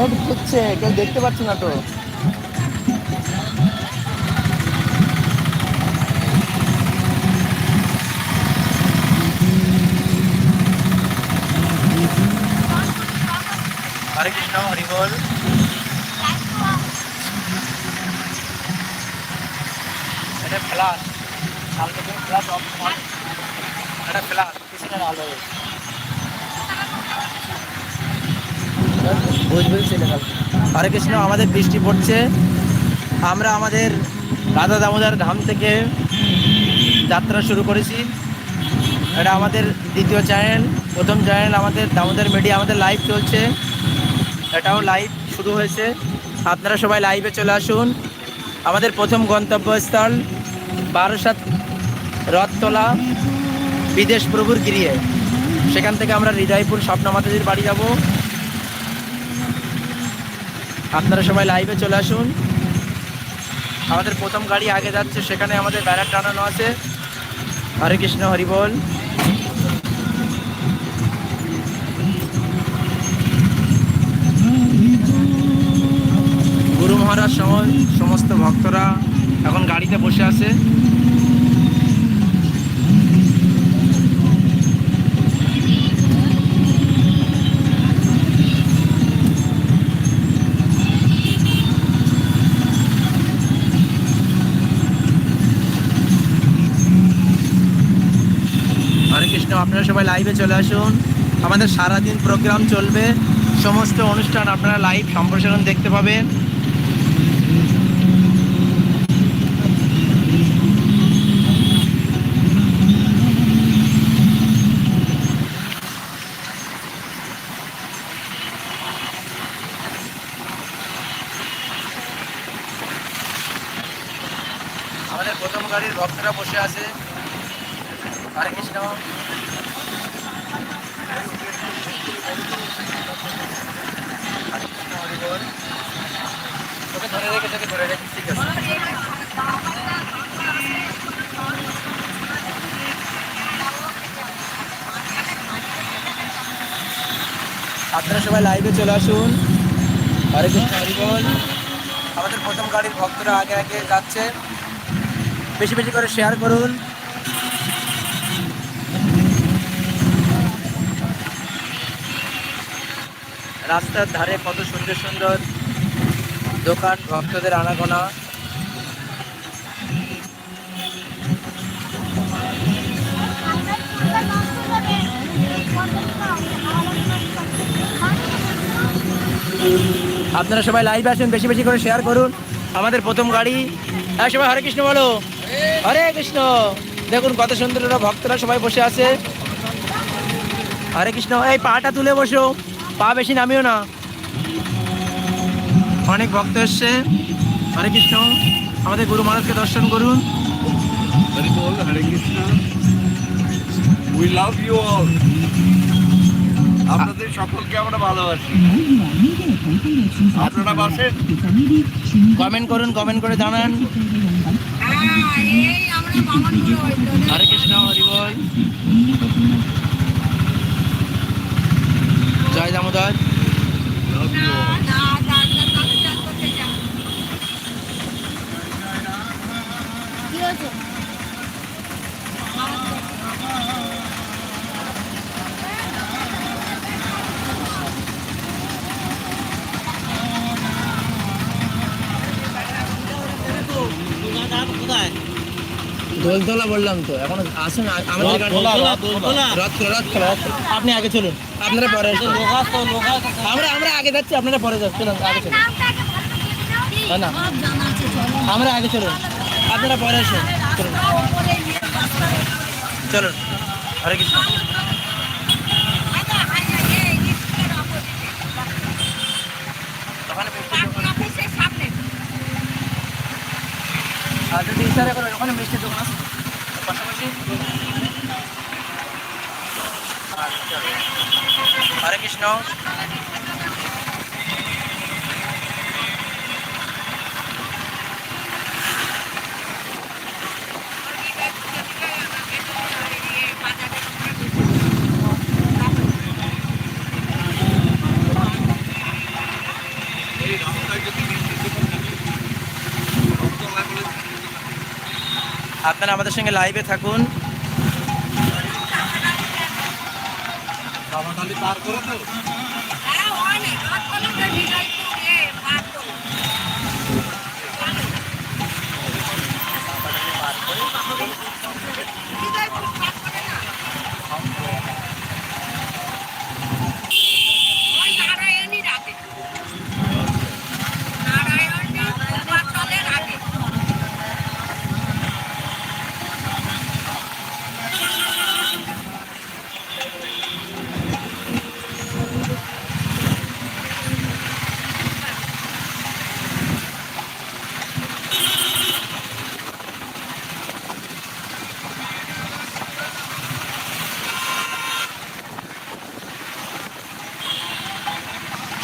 Net হচ্ছে কেউ দেখতে পাচ্ছে না তো। হরে কৃষ্ণ, হরি বল। এটা ফ্লাস কালকে ফ্লাস অফ এটা ফ্লাস পিছনের আলো? হরে কৃষ্ণ, আমাদের বৃষ্টি পড়ছে। আমরা আমাদের রাধা দামোদর ধাম থেকে যাত্রা শুরু করেছি। এটা আমাদের দ্বিতীয় চ্যানেল, প্রথম চ্যানেল আমাদের দামোদর মিডিয়া, আমাদের লাইভ চলছে। এটাও লাইভ শুরু হয়েছে। আপনারা সবাই লাইভে চলে আসুন। আমাদের প্রথম গন্তব্যস্থল বারাসাত রথতলা, বিদেশ প্রভুর গিরিয়ে। সেখান থেকে আমরা হৃদয়পুর স্বপ্ন মাতাজির বাড়ি যাব। আপনারা সবাই লাইভে চলে আসুন। আমাদের প্রথম গাড়ি আগে যাচ্ছে, সেখানে আমাদের ব্যানার টানানো আছে। হরে কৃষ্ণ, হরি বল। গুরু মহারাজ সহ সমস্ত ভক্তরা এখন গাড়িতে বসে আছে। আপনারা সবাই লাইভে চলে আসুন। আমাদের সারাদিন প্রোগ্রাম চলবে। সমস্ত অনুষ্ঠান আপনারা লাইভ সম্প্রসারণ দেখতে পাবেন। আমাদের প্রথম গাড়ির ভক্তরা বসে আছে। হরে কৃষ্ণ হরে কৃষ্ণ, হরি বল। ধরে রেখে ঠিক আছে আপনারা সবাই লাইভে চলে আসুন। হরে কৃষ্ণ, হরি বল। আমাদের প্রথম গাড়ির ভক্তরা আগে আগে যাচ্ছে। বেশি বেশি করে শেয়ার করুন। রাস্তার ধারে কত সুন্দর সুন্দর দোকান, ভক্তদের আনাগোনা। আপনারা সবাই লাইভ আসুন, বেশি বেশি করে শেয়ার করুন। আমাদের প্রথম গাড়ি। হ্যাঁ সবাই, হরে কৃষ্ণ বলো। হরে কৃষ্ণ। দেখুন কত সুন্দর ভক্তরা সবাই বসে আছে। হরে কৃষ্ণ, এই পাটা তুলে বসো। পা বেশি নামিও না। অনেক ভক্ত এসছে। হরে কৃষ্ণ। আমাদের গুরু মহারাজকে দর্শন করুন। হরি বল Hare Krishna. We love you all আপনাদের সকলকে আমরা ভালোবাসি। আপনারা বাসেন। কমেন্ট করুন কমেন্ট করে জানান। হরে কৃষ্ণ হরি বল। জয় দামোদর লাভ ইউ অল কি হয়েছে দোলতলা বললাম তো এখন আসুন আমাদের গাড়ি রথ খোলা, রথ খোলা, রথ আপনি আগে চলুন। আপনারা পরে আসুন। আমরা আমরা আগে যাচ্ছি আপনারা পরে যাচ্ছি আগে চলুন। না, না। আমরা আগে চলুন। আপনারা পরে আসুন। চলুন। চলুন। হরে কৃষ্ণ ওখানে মিষ্টির দোকান- আর যদি ইশারা করেন ওখানে মিষ্টির দোকান আছে পাশাপাশি। হরে কৃষ্ণ আপনারা আমাদের সঙ্গে লাইভে থাকুন। পার করে তো হ্যাঁ অনেক রাত পর্যন্ত ভিড়াই তো এ পার তো হৃদয়পুর পার করে না ওই নারায়ণীর আগে নারায়ণী পাতলের আগে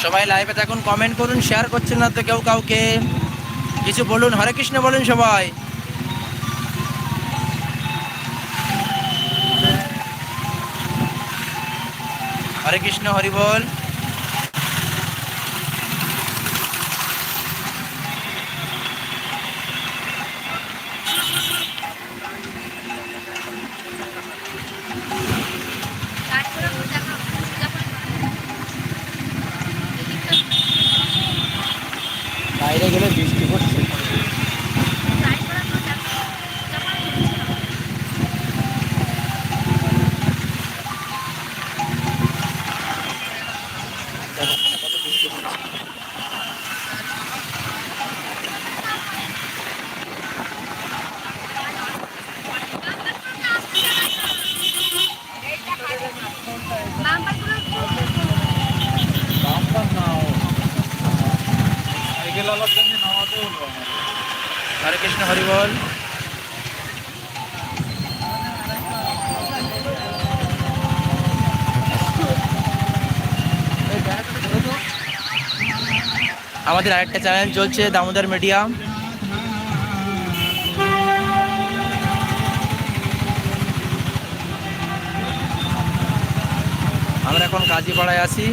সবাই লাইভে থাকুন কমেন্ট করুন শেয়ার করছেন না তো কেউ কাউকে। কিছু বলুন, হরে কৃষ্ণ বলুন সবাই। হরে কৃষ্ণ, হরি বল। বাইরে আমাদের আরেকটা চ্যানেল চলছে দামোদর মিডিয়া। আমরা এখন কাজীপাড়ায় আছি।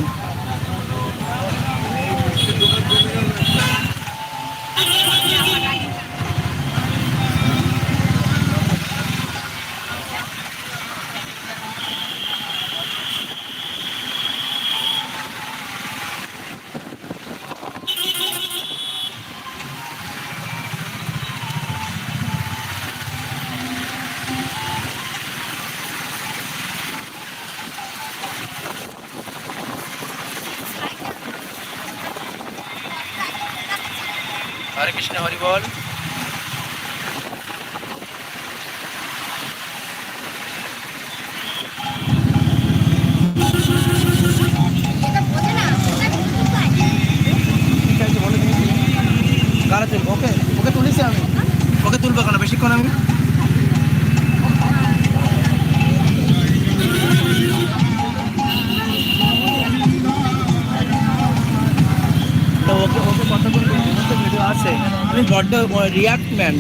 কৃষ্ণ হরি রিয়াক্ট ম্যান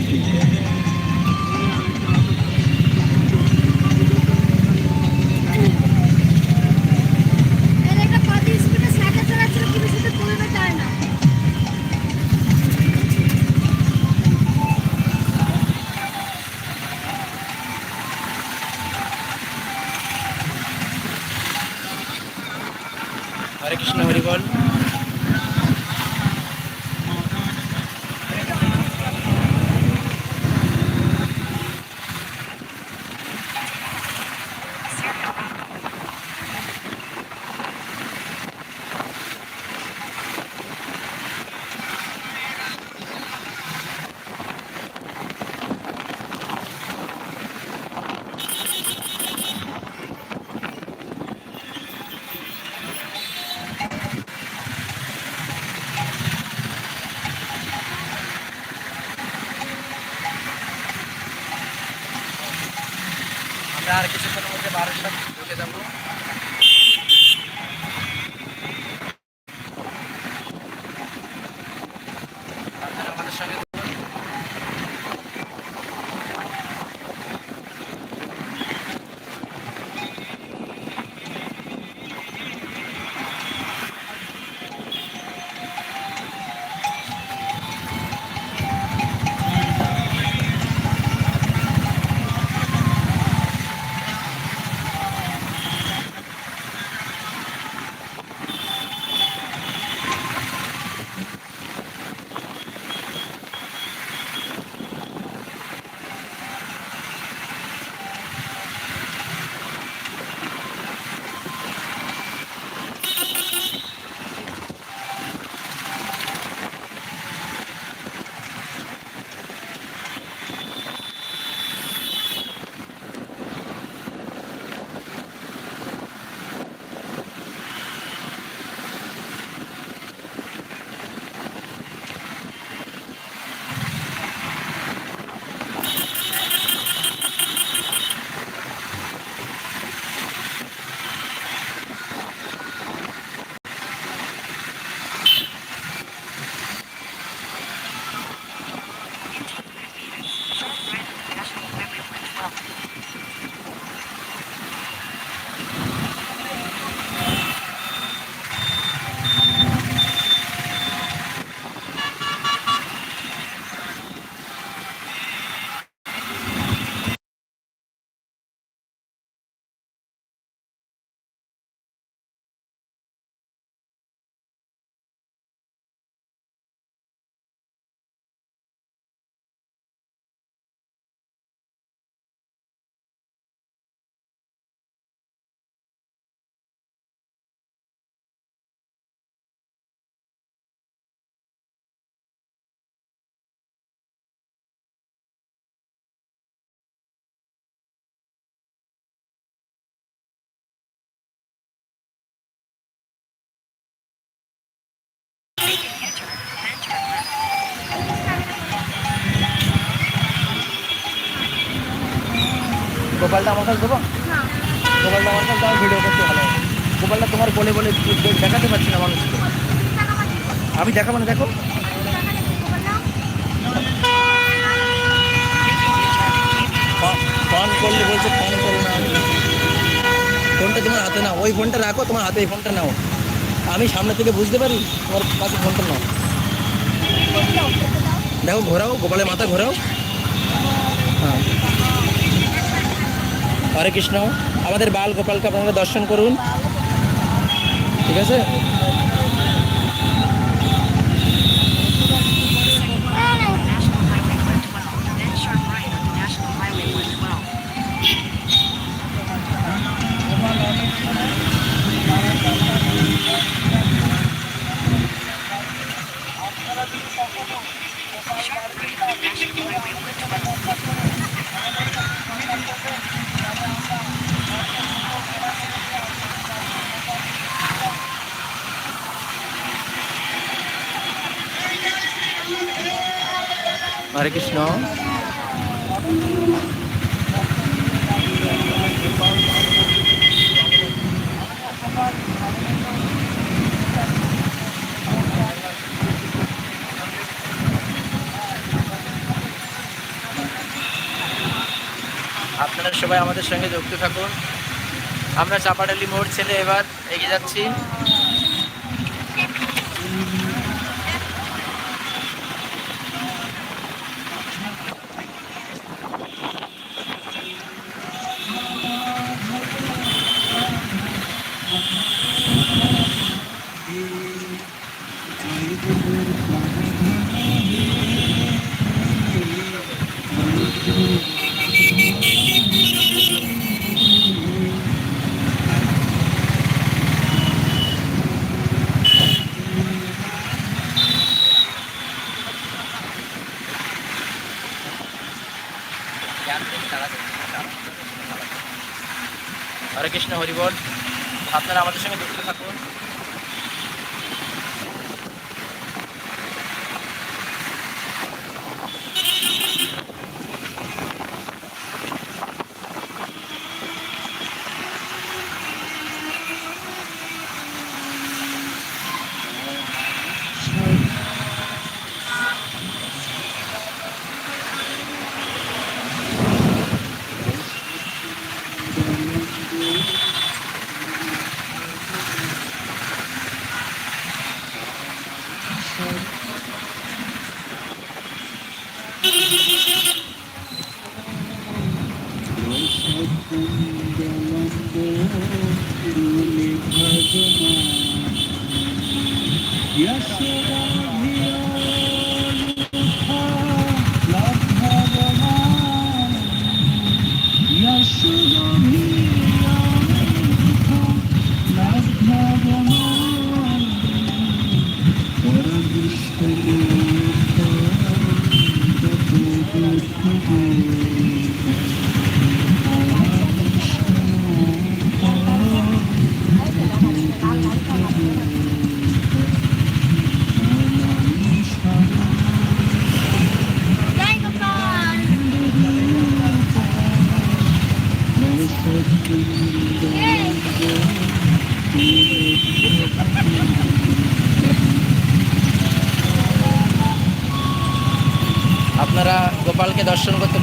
গোপালটা আমার কাছে দেবো? গোপালটা আমার কাছে দাও ভিডিও করতে ভালো গোপালটা তোমার বলে বলে দেখাতে পারছি না মানুষকে। আমি দেখাবো না, দেখো। ফোন করলে বলছে, ফোন করো না। ফোনটা তোমার হাতে নাও। ওই ফোনটা রাখো, তোমার হাতে এই ফোনটা নাও। আমি সামনে থেকে বুঝতে পারি, তোমার কাছে ফোনটা নাও। দেখো, ঘোরাও, গোপালের মাথা ঘোরাও। হ্যাঁ। হরে কৃষ্ণ। আমাদের বাল গোপালকে আপনারা দর্শন করুন। ঠিক আছে? আপনারা সবাই আমাদের সঙ্গে যুক্ত থাকুন। আমরা চাপাডালি মোড় ছেলে এবার এগিয়ে যাচ্ছি। হরে কৃষ্ণ হরিবল আপনারা আমাদের সঙ্গে যুক্ত থাকুন।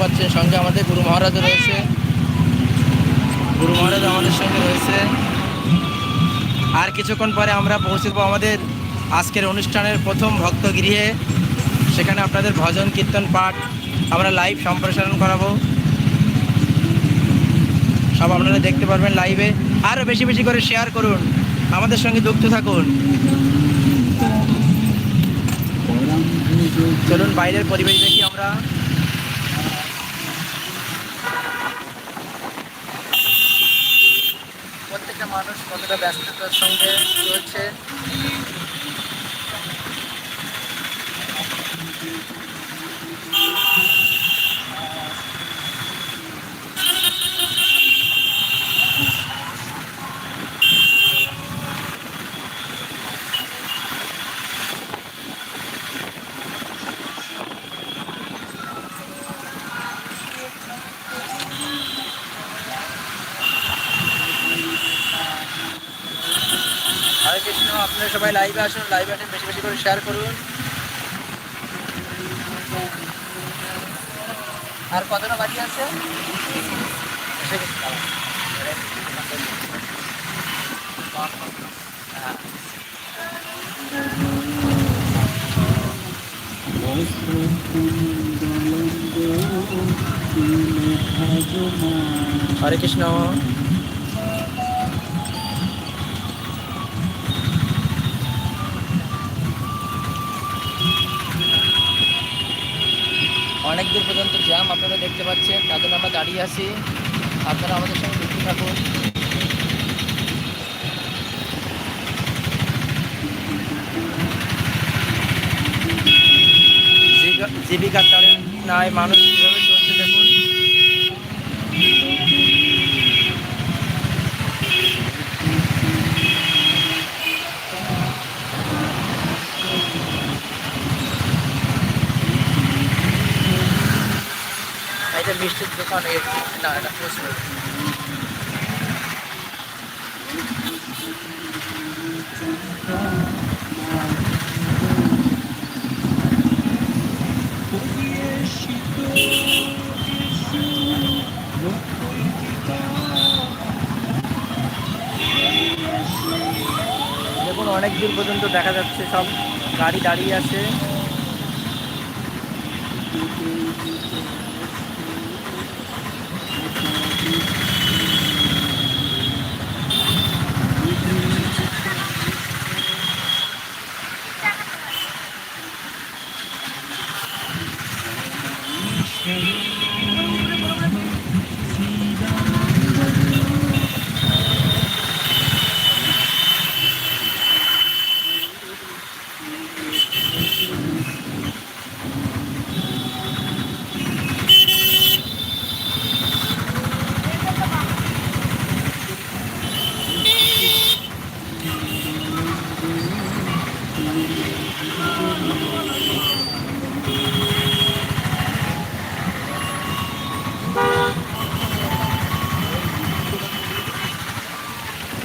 পারছেন সঙ্গে আমাদের গুরু মহারাজ রয়েছে। গুরু মহারাজ আমাদের সঙ্গে রয়েছে। আর কিছুক্ষণ পরে আমরা পৌঁছে যাব আমাদের আজকের অনুষ্ঠানের প্রথম ভক্ত গৃহে সেখানে আপনাদের ভজন, কীর্তন, পাঠ আমরা লাইভ সম্প্রসারণ করাবো। সব আপনারা দেখতে পারবেন লাইভে আরও বেশি বেশি করে শেয়ার করুন। আমাদের সঙ্গে যুক্ত থাকুন। চলুন, বাইরের পরিবেশ দেখি আমরা। মানুষ কতটা ব্যস্ততার সঙ্গে চলছে? কৃষ্ণ, আপনারা সবাই লাইভে আসুন লাইভে আসুন, বেশি বেশি করে শেয়ার করুন আর কতটা বাকি আছে। হরে কৃষ্ণ জ্যাম আপনারা দেখতে পাচ্ছেন, তার জন্য আমরা দাঁড়িয়ে আছি। আপনারা আমাদের সঙ্গে দেখতে থাকুন। জীবিকা- তারে নাই, মানুষ কীভাবে দেখুন অনেক দূর পর্যন্ত দেখা যাচ্ছে সব গাড়ি দাঁড়িয়ে আছে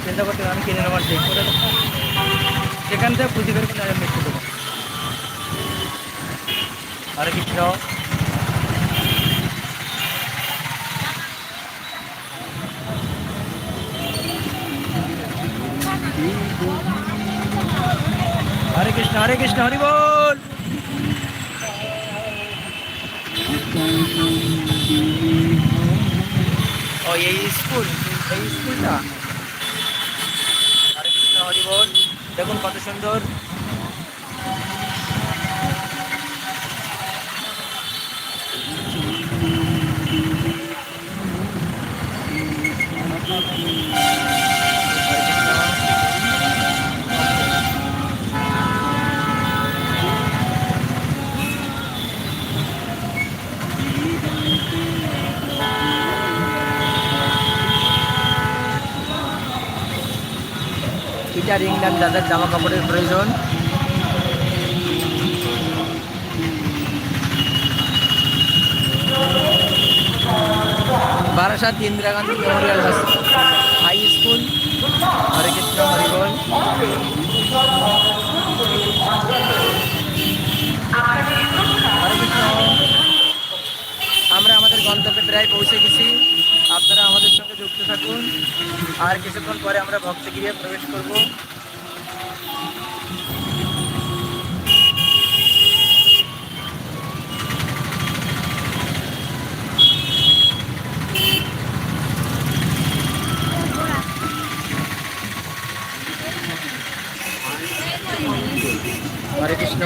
চিন্তা করতে হবে, আমি কিনে নেবার ঠিক করে দেবো। সেখান থেকে খুঁজে বের করে আমি লিখে দেবো হরে কৃষ্ণ হরে কৃষ্ণ হরে কৃষ্ণ হরি বল ও এই স্কুল এই স্কুলটা। হরে কৃষ্ণ হরি দেখুন কত সুন্দর। হরে পিটার ইংল্যান্ড যাদের জামা কাপড়ের প্রয়োজন। Barasat Indira Gandhi memorial high school Hare Krishna হরিবল। হরে আমরা আমাদের গন্তব্যে প্রায় পৌঁছে গেছি। আপনারা আমাদের সঙ্গে যুক্ত থাকুন। আর কিছুক্ষণ পরে আমরা ভক্তগিরিয়ে প্রবেশ করব। হরে কৃষ্ণ।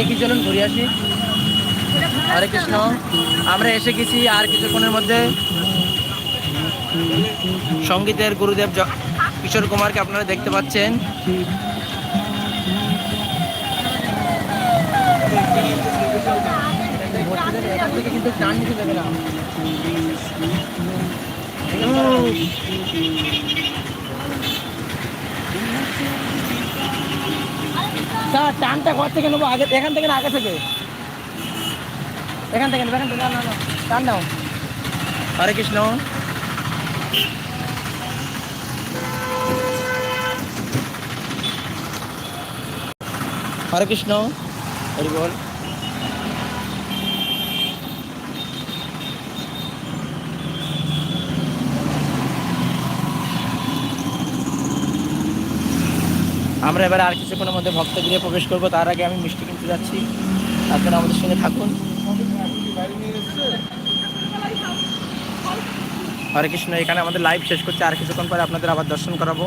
একই চলুন ঘুরে আসি। হরে কৃষ্ণ। আমরা এসে গেছি আর কিছুক্ষণের মধ্যে। সঙ্গীতের গুরুদেব কিশোর কুমারকে আপনারা দেখতে পাচ্ছেন। কিন্তু টান নিতে না স্যার টানটা ঘর থেকে নেব আগে এখান থেকে না আগে থেকে। এখান থেকে এখান থেকে না না না টান দাও। হরে কৃষ্ণ। হরে কৃষ্ণ। হরি বল। আমরা এবার আর কিছুক্ষণের মধ্যে ভক্ত গৃহে প্রবেশ করব। তার আগে আমি মিষ্টি কিনতে যাচ্ছি। আপনারা আমাদের সঙ্গে থাকুন। হরে কৃষ্ণ, এখানে আমাদের লাইভ শেষ করছে। আর কিছুক্ষণ পরে আপনাদের আবার দর্শন করাবো।